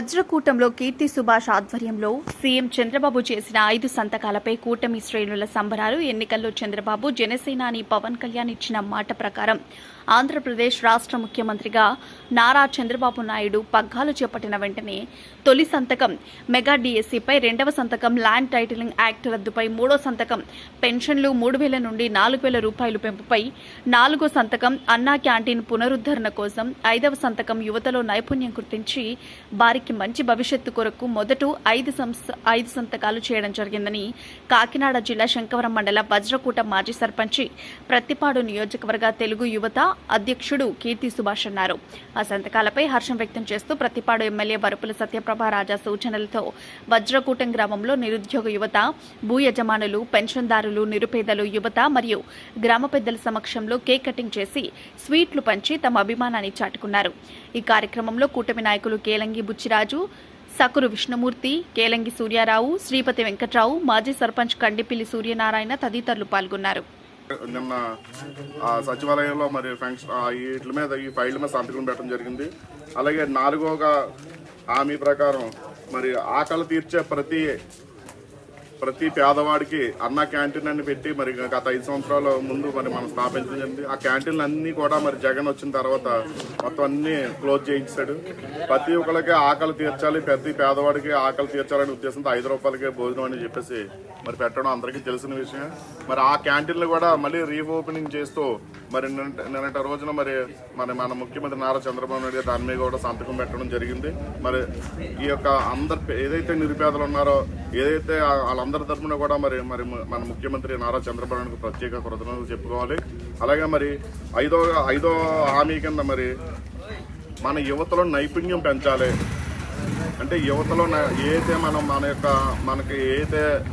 వజ్రకూటంలో కీర్తి సుభాష్ ఆధ్వర్యంలో సీఎం చంద్రబాబు చేసిన ఐదు సంతకాలపై కూటమి శ్రేణుల సంబరాలు. ఎన్నికల్లో చంద్రబాబు జనసేనాని పవన్ కళ్యాణ్ ఇచ్చిన మాట ప్రకారం ఆంధ్రప్రదేశ్ రాష్ట్ర ముఖ్యమంత్రిగా నారా చంద్రబాబు నాయుడు పగ్గాలు చేపట్టిన వెంటనే తొలి సంతకం మెగా డిఎస్సిపై రెండవ సంతకం ల్యాండ్ టైటిలింగ్ యాక్ట్ రద్దుపై మూడో సంతకం పెన్షన్లు మూడు వేల నుండి నాలుగు వేల రూపాయలు పెంపుపై నాలుగో సంతకం అన్నా క్యాంటీన్ పునరుద్ధరణ కోసం ఐదవ సంతకం యువతలో నైపుణ్యం గుర్తించి వారికి మంచి భవిష్యత్తు కొరకు మొదట ఐదు ఐదు సంతకాలు చేయడం జరిగిందని కాకినాడ జిల్లా శంకవరం మండల వజ్రకూట మాజీ సర్పంచి ప్రత్తిపాడు నియోజకవర్గ తెలుగు యువత అధ్యక్షుడు కీర్తి సుభాష్ అన్నారు. ఆ సంతకాలపై హర్షం వ్యక్తం చేస్తూ ప్రతిపాడు ఎమ్మెల్యే వరపుల సత్యప్రభ రాజా సూచనలతో వజ్రకూటం గ్రామంలో నిరుద్యోగ యువత భూ యజమానులు పెన్షన్దారులు నిరుపేదలు యువత మరియు గ్రామ పెద్దల సమక్షంలో కేక్ కటింగ్ చేసి స్వీట్లు పంచి తమ అభిమానాన్ని చాటుకున్నారు. ఈ కార్యక్రమంలో కూటమి నాయకులు కేలంగి బుచ్చిరాజు సకురు విష్ణుమూర్తి కేలంగి సూర్యారావు శ్రీపతి వెంకట్రావు మాజీ సర్పంచ్ కండిపిల్లి సూర్యనారాయణ తదితరులు పాల్గొన్నారు. నిన్న ఆ సచివాలయంలో మరి ఫంక్షన్ వీటి మీద ఈ ఫైల్ మీద సంతకం పెట్టడం జరిగింది. అలాగే నాలుగోగా హామీ ప్రకారం మరి ఆకలి తీర్చే ప్రతి ప్రతి పేదవాడికి అన్న క్యాంటీన్ అని పెట్టి మరి గత ఐదు సంవత్సరాల ముందు మరి మనం స్థాపించడం జరిగింది. ఆ క్యాంటీన్లు అన్నీ కూడా మరి జగన్ వచ్చిన తర్వాత మొత్తం అన్ని క్లోజ్ చేయించాడు. ప్రతి ఒక్కరికి ఆకలి తీర్చాలి ప్రతి పేదవాడికి ఆకలి తీర్చాలనే ఉద్దేశంతో ఐదు రూపాయలకే భోజనం అని చెప్పేసి మరి పెట్టడం అందరికీ తెలిసిన విషయం మరి ఆ క్యాంటీన్లు కూడా మళ్ళీ రీఓపెనింగ్ చేస్తూ మరి నిన్నట రోజున మరి మన మన ముఖ్యమంత్రి నారా చంద్రబాబు నాయుడు గారు దాని మీద కూడా సంతకం పెట్టడం జరిగింది. మరి ఈ యొక్క అందరు ఏదైతే నిరుపేదలు ఉన్నారో ఏదైతే వాళ్ళందరి తరఫున కూడా మరి మరి మన ముఖ్యమంత్రి నారా చంద్రబాబు నాయుడుకు ప్రత్యేక కృతజ్ఞతలు చెప్పుకోవాలి. అలాగే మరి ఐదో ఐదో హామీ కింద మరి మన యువతలో నైపుణ్యం పెంచాలి. అంటే యువతలో న- ఏదైతే మనం మన యొక్క మనకి ఏదైతే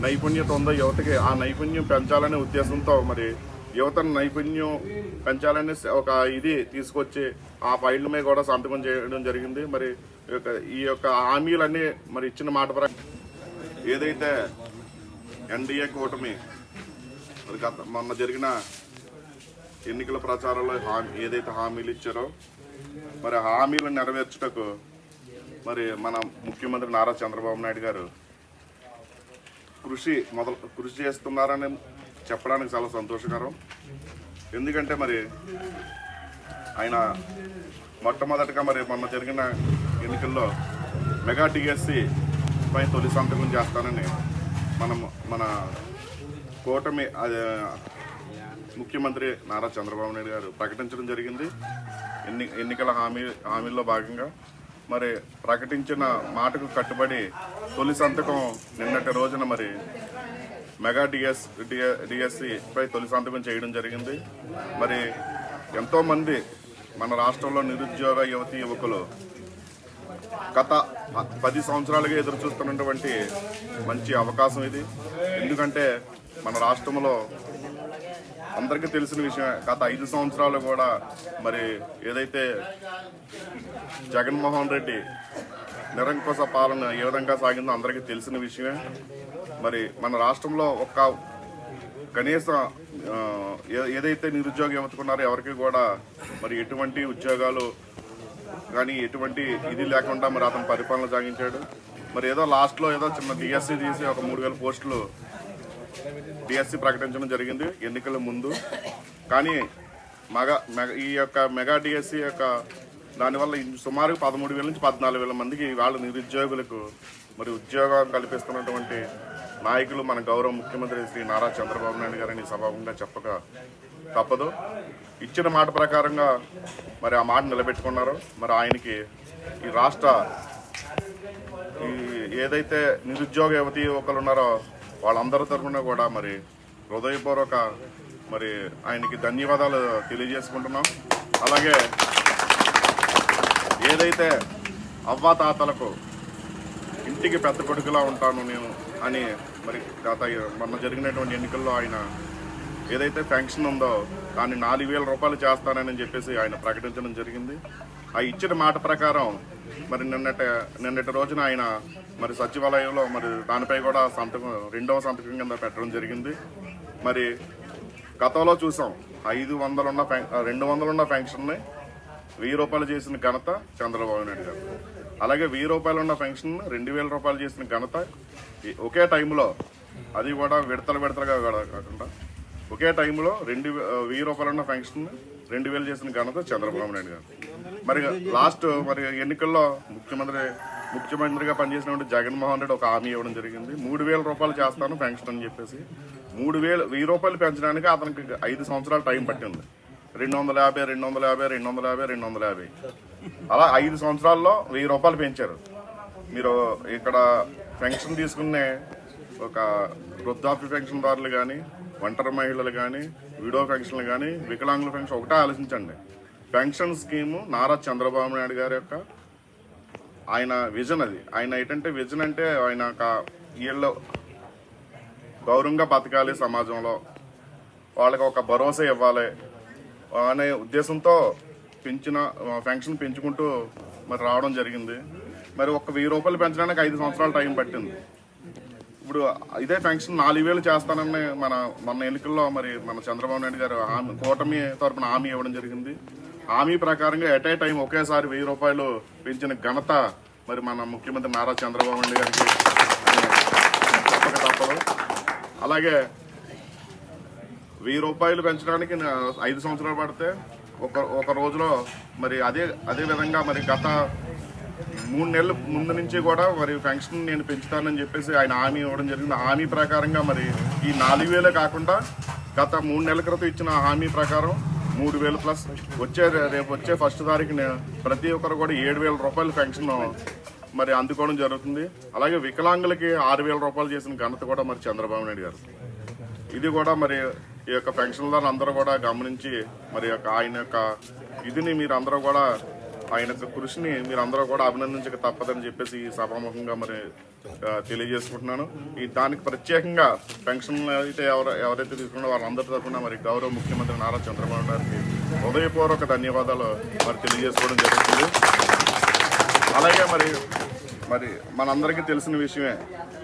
నైపుణ్యత ఉందో యువతకి ఆ నైపుణ్యం పెంచాలనే ఉద్దేశంతో మరి యువత నైపుణ్యం పెంచాలనే ఒక ఇది తీసుకొచ్చి ఆ ఫైళ్ళ మీద కూడా సంతకం చేయడం జరిగింది. మరి ఈ యొక్క ఈ యొక్క హామీలన్నీ మరి ఇచ్చిన మాట ప్రకారం ఏదైతే ఎన్డీఏ కూటమి మరి గత మొన్న జరిగిన ఎన్నికల ప్రచారంలో హామీ ఏదైతే హామీలు ఇచ్చారో మరి హామీలు నెరవేర్చటకు నెరవేర్చుటకు మరి మన ముఖ్యమంత్రి నారా చంద్రబాబు నాయుడు గారు కృషి మొదలు కృషి చేస్తున్నారని చెప్పడానికి చాలా సంతోషకరం. ఎందుకంటే మరి ఆయన మొట్టమొదటిగా మరి మొన్న జరిగిన ఎన్నికల్లో మెగా డిఎస్సి పై తొలి సంతకం చేస్తానని మనం మన కూటమి ముఖ్యమంత్రి నారా చంద్రబాబు నాయుడు గారు ప్రకటించడం జరిగింది. ఎన్ని ఎన్నికల హామీ హామీల్లో భాగంగా మరి ప్రకటించిన మాటకు కట్టుబడి తొలి సంతకం నిన్నటి రోజున మరి మెగా డిఎస్ డిఎస్సిపై తొలి సంతకం చేయడం జరిగింది. మరి ఎంతోమంది మన రాష్ట్రంలో నిరుద్యోగ యువతి యువకులు గత పది సంవత్సరాలుగా ఎదురు చూస్తున్నటువంటి మంచి అవకాశం ఇది. ఎందుకంటే మన రాష్ట్రంలో అందరికీ తెలిసిన విషయం గత ఐదు సంవత్సరాలు కూడా మరి ఏదైతే జగన్మోహన్ రెడ్డి నిరంకుశ పాలన ఏ విధంగా సాగిందో అందరికీ తెలిసిన విషయమే. మరి మన రాష్ట్రంలో ఒక్క కనీసం ఏ- ఏదైతే నిరుద్యోగ యువతకున్నారో ఎవరికి కూడా మరి ఎటువంటి ఉద్యోగాలు కానీ ఎటువంటి ఇది లేకుండా మరి అతను పరిపాలన సాగించాడు. మరి ఏదో లాస్ట్లో ఏదో చిన్న బిఎస్సి తీసి ఒక మూడు వేల పోస్టులు డిఎస్సి ప్రకటించడం జరిగింది. ఎన్నికల ముందు. కానీ మెగా ఈ యొక్క మెగా డిఎస్సి యొక్క దానివల్ల సుమారు పదమూడు వేల నుంచి పద్నాలుగు వేల మందికి వాళ్ళ నిరుద్యోగులకు మరి ఉద్యోగం కల్పిస్తున్నటువంటి నాయకులు మన గౌరవ ముఖ్యమంత్రి శ్రీ నారా చంద్రబాబు నాయుడు గారిని సభాముఖంగా చెప్పక తప్పదు. ఇచ్చిన మాట ప్రకారంగా మరి ఆ మాట నిలబెట్టుకున్నారో. మరి ఆయనకి ఈ రాష్ట్ర ఈ ఏదైతే నిరుద్యోగ యువతి యువకులు ఉన్నారో వాళ్ళందరి తరఫున కూడా మరి హృదయపూర్వక మరి ఆయనకి ధన్యవాదాలు తెలియజేసుకుంటున్నాం. అలాగే ఏదైతే అవ్వాతాతలకు ఇంటికి పెద్ద కొడుకులా ఉంటాను నేను అని మరి గత మొన్న జరిగినటువంటి ఎన్నికల్లో ఆయన ఏదైతే పెన్షన్ ఉందో దాన్ని నాలుగు వేల రూపాయలు చేస్తానని చెప్పేసి ఆయన ప్రకటించడం జరిగింది. ఆ ఇచ్చిన మాట ప్రకారం మరి నిన్నటి నిన్నటి రోజున ఆయన మరి సచివాలయంలో మరి దానిపై కూడా సంతకం రెండవ సంతకం కింద పెట్టడం జరిగింది. మరి గతంలో చూసాం ఐదు వందలున్న రెండు వందలున్న పెన్షన్ని వెయ్యి రూపాయలు చేసిన ఘనత చంద్రబాబు నాయుడు గారు. అలాగే వెయ్యి రూపాయలు ఉన్న పెన్షన్ రెండు వేల రూపాయలు చేసిన ఘనత ఒకే టైంలో అది కూడా విడతలు విడతలుగా కాడ- కాకుండా ఒకే టైంలో రెండు వెయ్యి రూపాయలు ఉన్న పెన్షన్ రెండు వేలు చేసిన ఘనత చంద్రబాబు నాయుడు గారు. మరి లాస్ట్ మరి ఎన్నికల్లో ముఖ్యమంత్రి ముఖ్యమంత్రిగా పనిచేసినటువంటి జగన్మోహన్ రెడ్డి ఒక హామీ ఇవ్వడం జరిగింది. మూడు వేల రూపాయలు చేస్తాను పెన్షన్ అని చెప్పేసి. మూడు వేలు వెయ్యి రూపాయలు పెంచడానికి అతనికి ఐదు సంవత్సరాలు టైం పట్టింది. రెండు వందల యాభై రెండు వందల యాభై రెండు వందల యాభై రెండు వందల యాభై. అలా ఐదు సంవత్సరాల్లో వెయ్యి రూపాయలు పెంచారు. మీరు ఇక్కడ పెన్షన్ తీసుకునే ఒక వృద్ధాప్య పెన్షన్దారులు కానీ ఒంటరి మహిళలు కానీ విడో పెన్షన్లు కానీ వికలాంగుల పెన్షన్ ఒకటే ఆలోచించండి. పెన్షన్ స్కీము నారా చంద్రబాబు నాయుడు గారి యొక్క ఆయన విజన్ అది. ఆయన ఏంటంటే విజన్ అంటే ఆయన ఒక వీళ్ళు గౌరవంగా బతకాలి సమాజంలో. వాళ్ళకి ఒక భరోసా ఇవ్వాలి అనే ఉద్దేశంతో పెంచిన పెన్షన్ పెంచుకుంటూ మరి రావడం జరిగింది. మరి ఒక వెయ్యి రూపాయలు పెంచడానికి ఐదు సంవత్సరాలు టైం పట్టింది. ఇప్పుడు ఇదే పెన్షన్ నాలుగు వేలు చేస్తానని మన మన ఎన్నికల్లో మరి మన చంద్రబాబు నాయుడు గారు హామీ కూటమి తరపున హామీ ఇవ్వడం జరిగింది. హామీ ప్రకారంగా ఎట్ ఏ టైం ఒకేసారి వెయ్యి రూపాయలు పెంచిన ఘనత మరి మన ముఖ్యమంత్రి నారా చంద్రబాబు నాయుడు గారికి తప్పక తప్పదు. అలాగే వెయ్యి రూపాయలు పెంచడానికి ఐదు సంవత్సరాలు పడితే ఒక ఒక రోజులో మరి అదే అదే విధంగా మరి గత మూడు నెలల ముందు నుంచి కూడా మరి పెన్షన్ నేను పెంచుతానని చెప్పేసి ఆయన హామీ ఇవ్వడం జరిగింది. హామీ ప్రకారంగా మరి ఈ నాలుగు వేలే కాకుండా గత మూడు నెలల క్రితం ఇచ్చిన హామీ ప్రకారం మూడు వేలు ప్లస్. వచ్చే రేపు వచ్చే ఫస్ట్ తారీఖున ప్రతి ఒక్కరు కూడా ఏడు వేల రూపాయలు పెన్షన్ మరి అందుకోవడం జరుగుతుంది. అలాగే వికలాంగులకి ఆరు వేల రూపాయలు చేసిన ఘనత కూడా మరి చంద్రబాబు నాయుడు గారు. ఇది కూడా మరి ఈ యొక్క పెన్షన్దారులు అందరూ కూడా గమనించి మరి యొక్క ఆయన యొక్క ఇదిని మీరు అందరూ కూడా ఆయన యొక్క కృషిని మీరు అందరూ కూడా అభినందించక తప్పదని చెప్పేసి ఈ సభాముఖంగా మరి తెలియజేసుకుంటున్నాను. ఈ దానికి ప్రత్యేకంగా పెన్షన్ అయితే ఎవరు ఎవరైతే తీసుకున్నారో వాళ్ళందరి తరఫున మరి గౌరవ ముఖ్యమంత్రి నారా చంద్రబాబు గారికి హృదయపూర్వక ధన్యవాదాలు మరి తెలియజేసుకోవడం జరుగుతుంది. అలాగే మరి మరి మనందరికీ తెలిసిన విషయమే